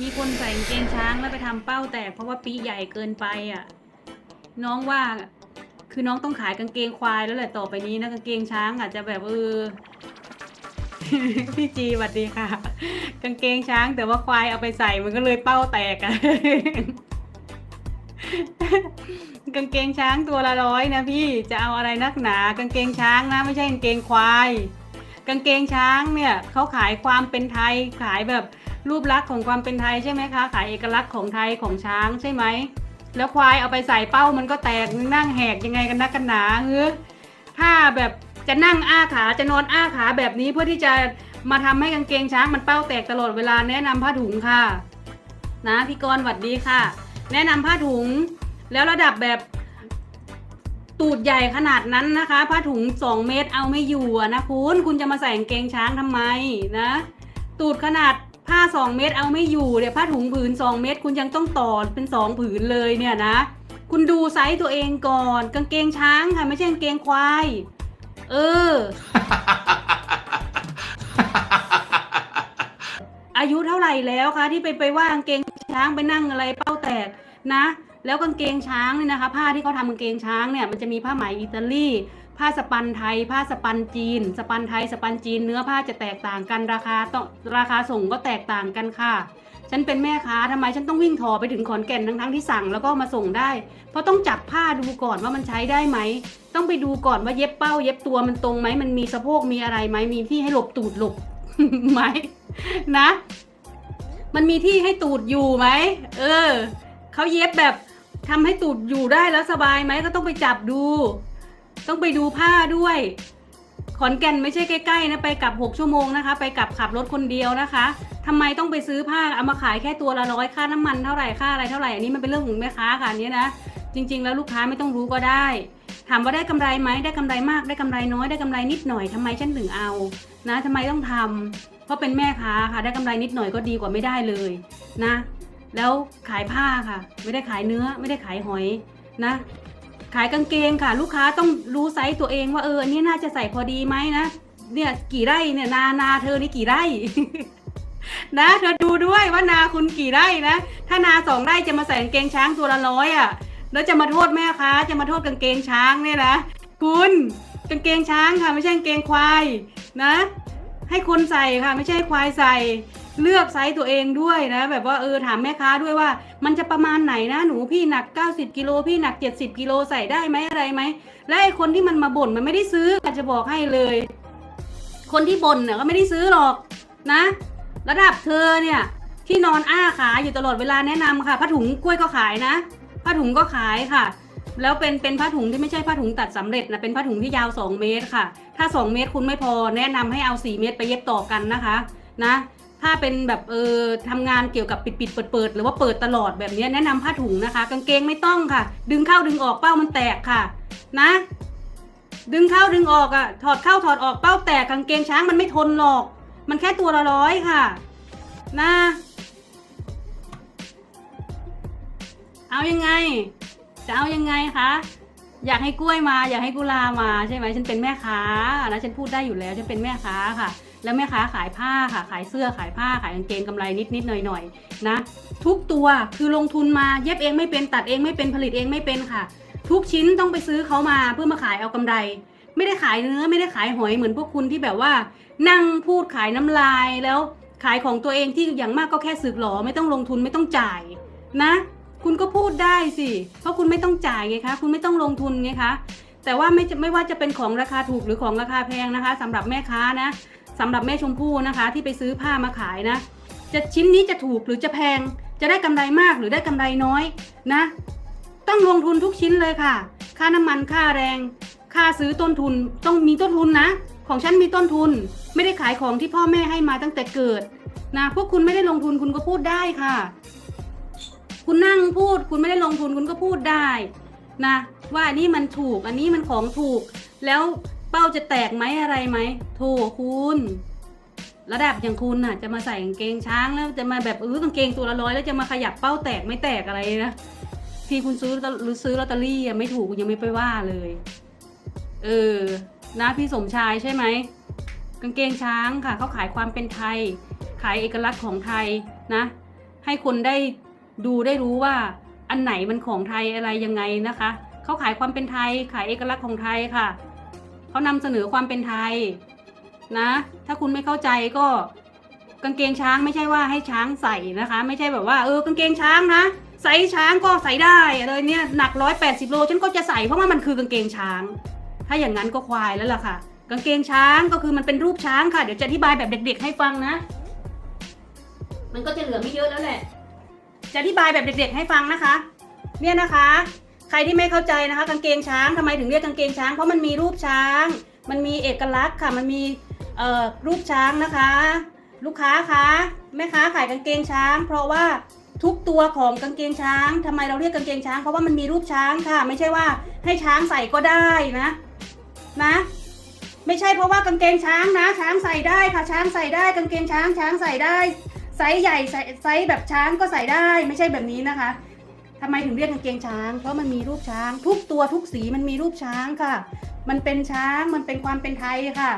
มีคนใส่กางเกงช้างแล้วไปทำเป้าแตกเพราะว่าปีใหญ่เกินไปอะ น้องว่า คือน้องต้องขายกางเกงควายแล้วแหละต่อไปนี้นะกางเกงช้างอาจจะแบบเออ พี่จีสวัสดีค่ะ กางเกงช้างแต่ว่าควายเอาไปใส่มันก็เลยเป้าแตกอะ กางเกงช้างตัวละร้อยนะพี่จะเอาอะไรนักหนา กางเกงช้างนะ ไม่ใช่กางเกงควาย กางเกงช้างเนี่ยเขาขายความเป็นไทยขายแบบ รูปลักษณ์ของความเป็นไทยใช่ไหมคะ ขายเอกลักษณ์ของไทยของช้างใช่ไหม แล้วควายเอาไปใส่เป้ามันก็แตกนั่งแหกยังไงกันนักกันหนาเฮ้อถ้าแบบจะนั่งอ้าขาจะนอนอ้าขาแบบนี้เพื่อที่จะมาทำให้กางเกงช้างมันเป้าแตกตลอดเวลาแนะนำผ้าถุงค่ะ นะพี่กรณ์หวัดดีค่ะ แนะนำผ้าถุง แล้วระดับแบบตูดใหญ่ขนาดนั้นนะคะ ผ้าถุง 2 เมตรเอาไม่อยู่นะคุณคุณจะมาใส่กางเกงช้างทำไมนะ ตูดขนาด ผ้า2เมตรเอาไม่อยู่เดี๋ยผ้าถุงผืน2เมตร คุณยังต้องต่อเป็น2ผืนเลยเนี่ยนะ คุณดูไซส์ตัวเองก่อน กางเกงช้างค่ะ ไม่ใช่กางเกงควาย เออ อายุเท่าไหร่แล้วคะที่ไปไปว่ากางเกงช้างไปนั่งอะไรเป้าแตกนะ แล้วกางเกงช้างเนี่ยนะคะ ผ้าที่เขาทำกางเกงช้างเนี่ยมันจะมีผ้าไหมอิตาลี ผ้าสปันไทย ผ้าสปันจีน สปันไทย สปันจีน เนื้อผ้าจะแตกต่างกันราคาต้องราคาส่งก็แตกต่างกันค่ะ ฉันเป็นแม่ค้าทำไมฉันต้องวิ่งถอไปถึงขอนแก่นทั้งๆที่สั่งแล้วก็มาส่งได้ เพราะต้องจับผ้าดูก่อนว่ามันใช้ได้ไหม ต้องไปดูก่อนว่าเย็บเป้า เย็บตัวมันตรงไหม มันมีสะโพกมีอะไรไหม มีที่ให้หลบตูดหลบไหมนะ มันมีที่ให้ตูดอยู่ไหม เออเขาเย็บแบบทำให้ตูดอยู่ได้แล้วสบายไหมก็ต้องไปจับดู ต้องไปดูผ้าด้วย ขอนแก่นไม่ใช่ใกล้ๆนะไปกลับ 6 ชั่วโมงนะคะ ไปกลับขับรถคนเดียวนะคะทำไมต้องไปซื้อผ้าเอามาขายแค่ตัวละร้อยค่าน้ำมันเท่าไหร่ค่าอะไรเท่าไหร่อันนี้มันเป็นเรื่องของแม่ค้าค่ะอันนี้นะจริง ๆ แล้วลูกค้าไม่ต้องรู้ก็ได้ถามว่าได้กำไรไหมได้กำไรมากได้กำไรน้อยได้กำไรนิดหน่อยทำไมฉันถึงเอา นะทำไมต้องทำเพราะเป็นแม่ค้าค่ะ ได้กำไรนิดหน่อยก็ดีกว่าไม่ได้เลยนะ แล้วขายผ้าค่ะ ไม่ได้ขายเนื้อไม่ได้ขายหอยนะ ขายกางเกงค่ะ ลูกค้าต้องรู้ไซส์ตัวเองว่าเอออันนี้น่าจะใส่พอดีไหมนะเนี่ยกี่ไร่เนี่ยนานาเธอนี่กี่ไร่ นะ เธอดูด้วยว่านาคุณกี่ไร่นะถ้านาสองไร่จะมาใส่กางเกงช้างตัวละร้อยอะแล้วจะมาโทษแม่ค้าจะมาโทษกางเกงช้างเนี่ยนะคุณกางเกงช้างค่ะ ไม่ใช่กางเกงควายนะ ให้คนใส่ค่ะ ไม่ใช่ควายใส่ เลือกไซส์ตัวเองด้วยนะ แบบว่าเออถามแม่ค้าด้วยว่า มันจะประมาณไหนนะหนูพี่หนัก 90กิโลพี่หนัก 70กิโลใส่ได้ไหมอะไรไหมและไอคนที่มันมาบ่นมันไม่ได้ซื้ออาจจะบอกให้เลย คนที่บ่นเนี่ยก็ไม่ได้ซื้อหรอกนะ ระดับเธอเนี่ยที่นอนอ้าขาอยู่ตลอดเวลาแนะนำค่ะผ้าถุงกล้วยก็ขายนะผ้าถุงก็ขายค่ะ แล้วเป็นเป็นผ้าถุงที่ไม่ใช่ผ้าถุงตัดสำเร็จนะเป็นผ้าถุงที่ยาว 2 เมตรค่ะ ถ้า 2 เมตรคุณไม่พอแนะนำให้เอา 4 เมตรไปเย็บต่อกันนะคะนะ ถ้าเป็นแบบเออทำงานเกี่ยวกับปิดปิดเปิดเปิดหรือว่าเปิดตลอดแบบนี้แนะนำผ้าถุงนะคะ กางเกงไม่ต้องค่ะ ดึงเข้าดึงออกเป้ามันแตกค่ะ นะ ดึงเข้าดึงออกอะ่ะ ถอดเข้าถอดออกเป้าแตกกางเกงช้างมันไม่ทนหรอก มันแค่ตัวละร้อยค่ะ นะเอายังไง จะเอายังไงคะ อยากให้กล้วยมา อยากให้กุลามาใช่ไหมฉันเป็นแม่ค้านะฉันพูดได้อยู่แล้วฉันเป็นแม่ค้าค่ะ แล้วแม่ค้าขายผ้าค่ะ ขายเสื้อขายผ้าขายกางเกงกำไรนิดนิดหน่อยหน่อยๆนะทุกตัวคือลงทุนมาเย็บเองไม่เป็นตัดเองไม่เป็นผลิตเองไม่เป็นค่ะ ทุกชิ้นต้องไปซื้อเขามาเพื่อมาขายเอากำไร ไม่ได้ขายเนื้อไม่ได้ขายหอยเหมือนพวกคุณที่แบบว่า นั่งพูดขายน้ำลายแล้วขายของตัวเองที่อย่างมากก็แค่สึกหรอไม่ต้องลงทุนไม่ต้องจ่ายนะ คุณก็พูดได้สิ เพราะคุณไม่ต้องจ่ายไงคะ คุณไม่ต้องลงทุนไงคะ แต่ว่าไม่ไม่ว่าจะเป็นของราคาถูกหรือของราคาแพงนะคะสำหรับแม่ค้านะ สำหรับแม่ชมพู่นะคะ ที่ไปซื้อผ้ามาขายนะ จะชิ้นนี้จะถูกหรือจะแพง จะได้กำไรมากหรือได้กำไรน้อยนะ ต้องลงทุนทุกชิ้นเลยค่ะ ค่าน้ำมันค่าแรง ค่าซื้อต้นทุนต้องมีต้นทุนนะ ของฉันมีต้นทุน ไม่ได้ขายของที่พ่อแม่ให้มาตั้งแต่เกิดนะพวกคุณไม่ได้ลงทุนคุณก็พูดได้ค่ะ คุณนั่งพูดคุณไม่ได้ลงทุนคุณก็พูดได้นะว่าอันนี้มันถูกอันนี้มันของถูก แล้ว เป้าจะแตกไหมอะไรไหมโถคุณ ระดับอย่างคุณน่ะ จะมาใส่กางเกงช้างแล้วจะมาแบบเออกางเกงตัวละร้อยแล้วจะมาขยับเป้าแตกไม่แตกอะไรนะที่คุณซื้อหรือซื้อลอตเตอรี่ไม่ถูกยังไม่ไปว่าเลย เออนะพี่สมชายใช่ไหมกางเกงช้างค่ะเขาขายความเป็นไทย ขายเอกลักษณ์ของไทยนะ ให้คนได้ดูได้รู้ว่าอันไหนมันของไทยอะไรยังไงนะคะเขาขายความเป็นไทยขายเอกลักษณ์ของไทยค่ะ เขานำเสนอความเป็นไทยนะ ถ้าคุณไม่เข้าใจก็กางเกงช้างไม่ใช่ว่าให้ช้างใส่นะคะ ไม่ใช่แบบว่าเออกางเกงช้างนะใส่ช้างก็ใส่ได้อะไรเนี่ยหนักร้อยแปดสิบโลฉันก็จะใส่เพราะว่ามันคือกางเกงช้าง ถ้าอย่างนั้นก็ควายแล้วล่ะค่ะ กางเกงช้างก็คือมันเป็นรูปช้างค่ะ เดี๋ยวจะอธิบายแบบเด็ก ๆ ให้ฟังนะ มันก็จะเหลือไม่เยอะแล้วแหละ จะอธิบายแบบเด็ก ๆ ให้ฟังนะคะ เนี่ยนะคะ ใครที่ไม่เข้าใจนะคะ กางเกงช้างทำไมถึงเรียกกางเกงช้าง เพราะมันมีรูปช้าง มันมีเอกลักษณ์ค่ะ มันมีรูปช้างนะคะ ลูกค้าคะแม่ค้าขายกางเกงช้าง เพราะว่าทุกตัวของกางเกงช้างทำไมเราเรียกกางเกงช้าง เพราะว่ามันมีรูปช้างค่ะ ไม่ใช่ว่าให้ช้างใส่ก็ได้นะนะ ไม่ใช่เพราะว่ากางเกงช้างนะ ช้างใส่ได้ค่ะ ช้างใส่ได้ กางเกงช้างช้างใส่ได้ไซส์ใหญ่ไซส์แบบช้างก็ใส่ได้ไม่ใช่แบบนี้นะคะ ทำไมถึงเรียกกางเกงช้าง เพราะมันมีรูปช้าง ทุกตัวทุกสีมันมีรูปช้างค่ะ มันเป็นช้างมันเป็นความเป็นไทยค่ะ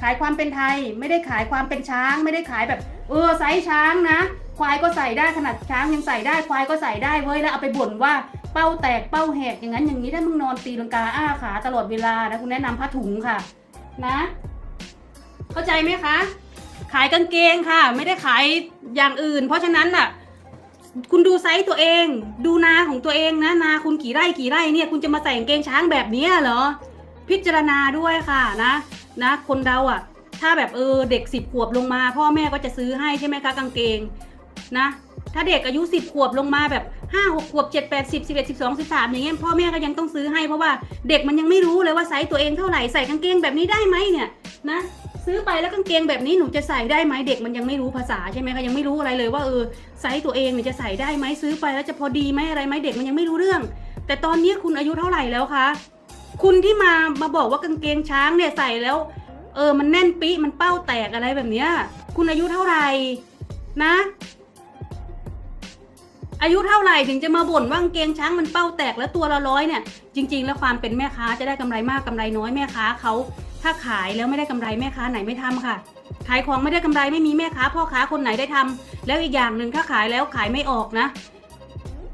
ขายความเป็นไทยไม่ได้ขายความเป็นช้าง ไม่ได้ขายแบบเออไซส์ช้างนะ ควายก็ใส่ได้ขนาดช้างยังใส่ได้ควายก็ใส่ได้เว้ยแล้วเอาไปบ่นว่าเป้าแตกเป้าแหกอย่างนั้นอย่างนี้ถ้ามึงนอนตีลังกาอ้าขาตลอดเวลานะคุณแนะนำผ้าถุงค่ะ นะ เข้าใจไหมคะ ขายกางเกงค่ะ ไม่ได้ขายอย่างอื่น เพราะฉะนั้นน่ะ คุณดูไซส์ตัวเอง ดูนาของตัวเองนะนาคุณกี่ไร่กี่ไร่เนี่ยคุณจะมาใส่กางเกงช้างแบบนี้เหรอ พิจารณาด้วยค่ะนะนะ คนเราอะ ถ้าแบบเออเด็กสิบขวบลงมา พ่อแม่ก็จะซื้อให้ใช่ไหมคะกางเกงนะถ้าเด็กอายุสิบขวบลงมาแบบห้าหกขวบเจ็ดแปดสิบสิบเอ็ดสิบสองสิบสามอย่างเงี้ยพ่อแม่ก็ยังต้องซื้อให้เพราะว่าเด็กมันยังไม่รู้เลยว่าไซส์ตัวเองเท่าไหร่ใส่กางเกงแบบนี้ได้ไหมเนี่ยนะ ซื้อไปแล้วกางเกงแบบนี้หนูจะใส่ได้ไหมเด็กมันยังไม่รู้ภาษาใช่ไหมคะยังไม่รู้อะไรเลยว่าเออไซส์ตัวเองเนี่ยจะใส่ได้ไหมซื้อไปแล้วจะพอดีไหมอะไรไหมเด็กมันยังไม่รู้เรื่อง แต่ตอนนี้คุณอายุเท่าไหร่แล้วคะคุณที่มามาบอกว่ากางเกงช้างเนี่ยใส่แล้ว เออมันแน่นปิมันเป้าแตกอะไรแบบเนี้ยคุณอายุเท่าไหร่นะ อายุเท่าไหร่ถึงจะมาบ่นว่ากางเกงช้างมันเป้าแตกแล้วตัวละร้อยเนี่ย จริง ๆ แล้วความเป็นแม่ค้าจะได้กำไรมากกำไรน้อยแม่ค้าเขา ถ้าขายแล้วไม่ได้กำไรแม่ค้าไหนไม่ทำค่ะ ขายของไม่ได้กำไรไม่มีแม่ค้าพ่อค้าคนไหนได้ทำแล้วอีกอย่างหนึ่งถ้าขายแล้วขายไม่ออกนะ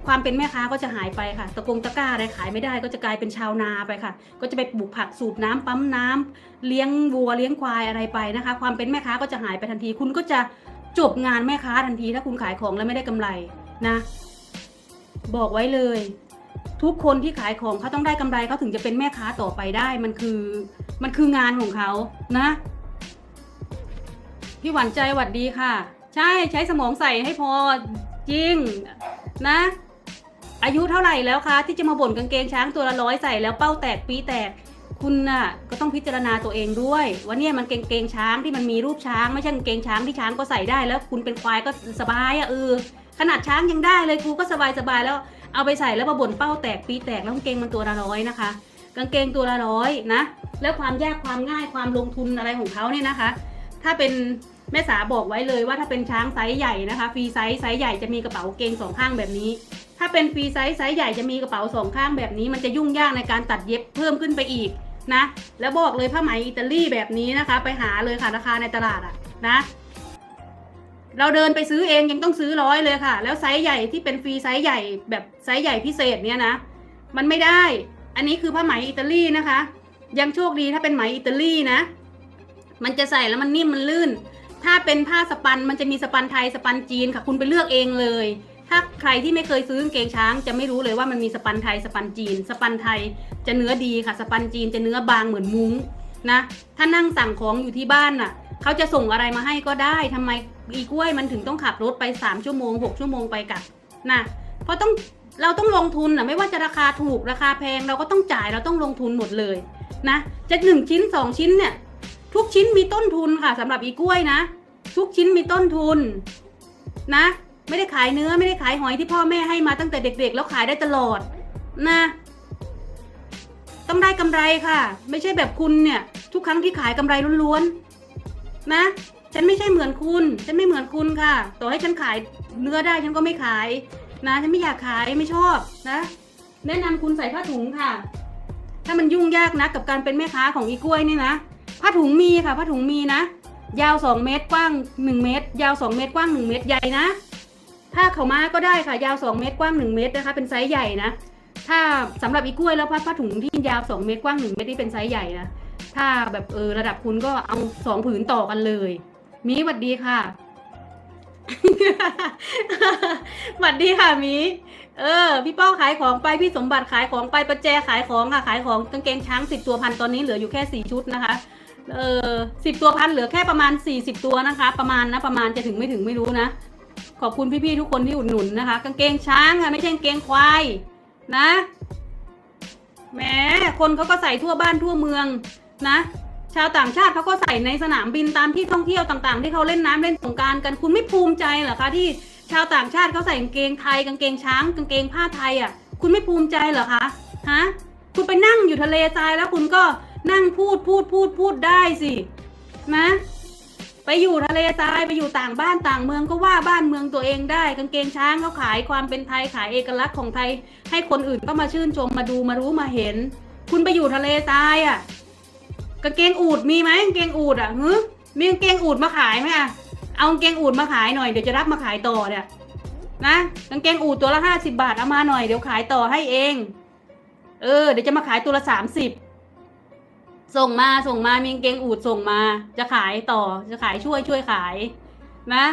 ความเป็นแม่ค้าก็จะหายไปค่ะ ตะกงตะกร้าอะไรขายไม่ได้ก็จะกลายเป็นชาวนาไปค่ะ ก็จะไปปลูกผักสูบน้ำปั๊มน้ำเลี้ยงวัวเลี้ยงควายอะไรไปนะคะ ความเป็นแม่ค้าก็จะหายไปทันที คุณก็จะจบงานแม่ค้าทันที ถ้าคุณขายของแล้วไม่ได้กำไรนะ บอกไว้เลย ทุกคนที่ขายของเขาต้องได้กำไรเขาถึงจะเป็นแม่ค้าต่อไปได้มันคือมันคืองานของเขานะพี่หวานใจหวัดดีค่ะ ใช่ใช้สมองใส่ให้พอจริงนะ อายุเท่าไหร่แล้วคะที่จะมาบ่นกางเกงช้างตัวละร้อยใส่แล้วเป้าแตกปีแตกคุณน่ะก็ต้องพิจารณาตัวเองด้วยว่าเนี่ยมันเกงเกงช้างที่มันมีรูปช้างไม่ใช่เกงช้างที่ช้างก็ใส่ได้แล้ว คุณเป็นควายก็สบายอะเออขนาดช้างยังได้เลยครูก็สบายสบายแล้ว เอาไปใส่แล้วมาบ่นเป้าแตกปีแตกแล้วกางเกงมันตัวละร้อยนะคะ กางเกงตัวละร้อยนะ แล้วความยากความง่ายความลงทุนอะไรของเขาเนี่ยนะคะ ถ้าเป็นแม่สาบอกไว้เลยว่าถ้าเป็นช้างไซส์ใหญ่นะคะฟรีไซส์ไซส์ใหญ่จะมีกระเป๋าเกงสองข้างแบบนี้ ถ้าเป็นฟรีไซส์ไซส์ใหญ่จะมีกระเป๋าสองข้างแบบนี้ มันจะยุ่งยากในการตัดเย็บเพิ่มขึ้นไปอีกนะ แล้วบอกเลยผ้าไหมอิตาลีแบบนี้นะคะ ไปหาเลยค่ะราคาในตลาดอะนะ เราเดินไปซื้อเองยังต้องซื้อร้อยเลยค่ะ แล้วไซส์ใหญ่ที่เป็นฟรีไซส์ใหญ่แบบไซส์ใหญ่พิเศษเนี่ยนะ มันไม่ได้ อันนี้คือผ้าไหมอิตาลีนะคะ ยังโชคดีถ้าเป็นไหมอิตาลีนะ มันจะใส่แล้วมันนิ่มมันลื่น ถ้าเป็นผ้าสปันมันจะมีสปันไทยสปันจีนค่ะ คุณไปเลือกเองเลย ถ้าใครที่ไม่เคยซื้อกางเกงช้าง จะไม่รู้เลยว่ามันมีสปันไทยสปันจีน สปันไทยจะเนื้อดีค่ะ สปันจีนจะเนื้อบางเหมือนมุ้งนะ ถ้านั่งสั่งของอยู่ที่บ้านน่ะ เขาจะส่งอะไรมาให้ก็ได้ทำไมอีกล้วยมันถึงต้องขับรถไป3ชั่วโมง6ชั่วโมงไปกลับนะเพราะต้องเราต้องลงทุนนะไม่ว่าจะราคาถูกราคาแพงเราก็ต้องจ่ายเราต้องลงทุนหมดเลยนะจะหนึ่งชิ้นสองชิ้นเนี่ยทุกชิ้นมีต้นทุนค่ะสำหรับอีกล้วยนะ ทุกชิ้นมีต้นทุนนะ ไม่ได้ขายเนื้อไม่ได้ขายหอยที่พ่อแม่ให้มาตั้งแต่เด็ก ๆ แล้วขายได้ตลอดนะ ต้องได้กำไรค่ะ ไม่ใช่แบบคุณเนี่ย ทุกครั้งที่ขายกำไรล้วนๆ นะ ฉันไม่ใช่เหมือนคุณ ฉันไม่เหมือนคุณค่ะ ต่อให้ฉันขายเนื้อได้ฉันก็ไม่ขาย นะฉันไม่อยากขายไม่ชอบนะ แนะนำคุณใส่ผ้าถุงค่ะ ถ้ามันยุ่งยากนะกับการเป็นแม่ค้าของอีกล้วยนี่นะผ้าถุงมีค่ะผ้าถุงมีนะ ยาว2เมตรกว้าง1เมตร ยาว2เมตรกว้าง1เมตรใหญ่นะผ้าเขาม้าก็ได้ค่ะ ยาว2เมตรกว้าง1เมตรนะคะ เป็นไซส์ใหญ่นะถ้าสำหรับอีกล้วยแล้วผ้าผ้าถุงที่ยาว2เมตรกว้าง1เมตรนี่เป็นไซส์ใหญ่นะ ถ้าแบบเออระดับคุณก็เอาสองผืนต่อกันเลย มีหวัดดีค่ะหวัดดีค่ะมี เออ พี่เป้าขายของไปพี่สมบัติขายของไปประแจขายของค่ะ ขายของกางเกงช้างสิบตัวพันตอนนี้เหลืออยู่แค่สี่ชุดนะคะเออสิบตัวพันเหลือแค่ประมาณสี่สิบตัวนะคะ ประมาณนะประมาณจะถึงไม่ถึงไม่รู้นะขอบคุณพี่ๆทุกคนที่อุดหนุนนะคะ กางเกงช้างค่ะไม่ใช่กางเกงควายนะแหมคนเขาก็ใส่ทั่วบ้านทั่วเมือง นะ ชาวต่างชาติเขาก็ใส่ในสนามบินตามที่ท่องเที่ยวต่างๆ ที่เขาเล่นน้ำเล่นสงการกันคุณไม่ภูมิใจเหรอคะที่ชาวต่างชาติเขาใส่กางเกงไทยกางเกงช้างกางเกงผ้าไทยอะ คุณไม่ภูมิใจเหรอคะฮะคุณไปนั่งอยู่ทะเลทรายแล้วคุณก็นั่งพูดพูดพูดพูดได้สินะไปอยู่ทะเลทรายไปอยู่ต่างบ้านต่างเมืองก็ว่าบ้านเมืองตัวเองได้ กางเกงช้างเขาขายความเป็นไทยขายเอกลักษณ์ของไทย ให้คนอื่นก็มาชื่นชมมาดูมารู้มาเห็น คุณไปอยู่ทะเลทรายอะ กางเกงอูดมีไหมกางเกงอูดอะฮึมีกางเกงอูดมาขายไหมอะเอากางเกงอูดมาขายหน่อยเดี๋ยวจะรับมาขายต่อเนี่ยนะกางเกงอูดตัวละห้าสิบาทเอามาหน่อยเดี๋ยวขายต่อให้เอง เออ เดี๋ยวจะมาขายตัวละสามสิบส่งมาส่งมามีกางเกงอูดส่งมา จะขายต่อจะขายช่วยช่วยขายนะ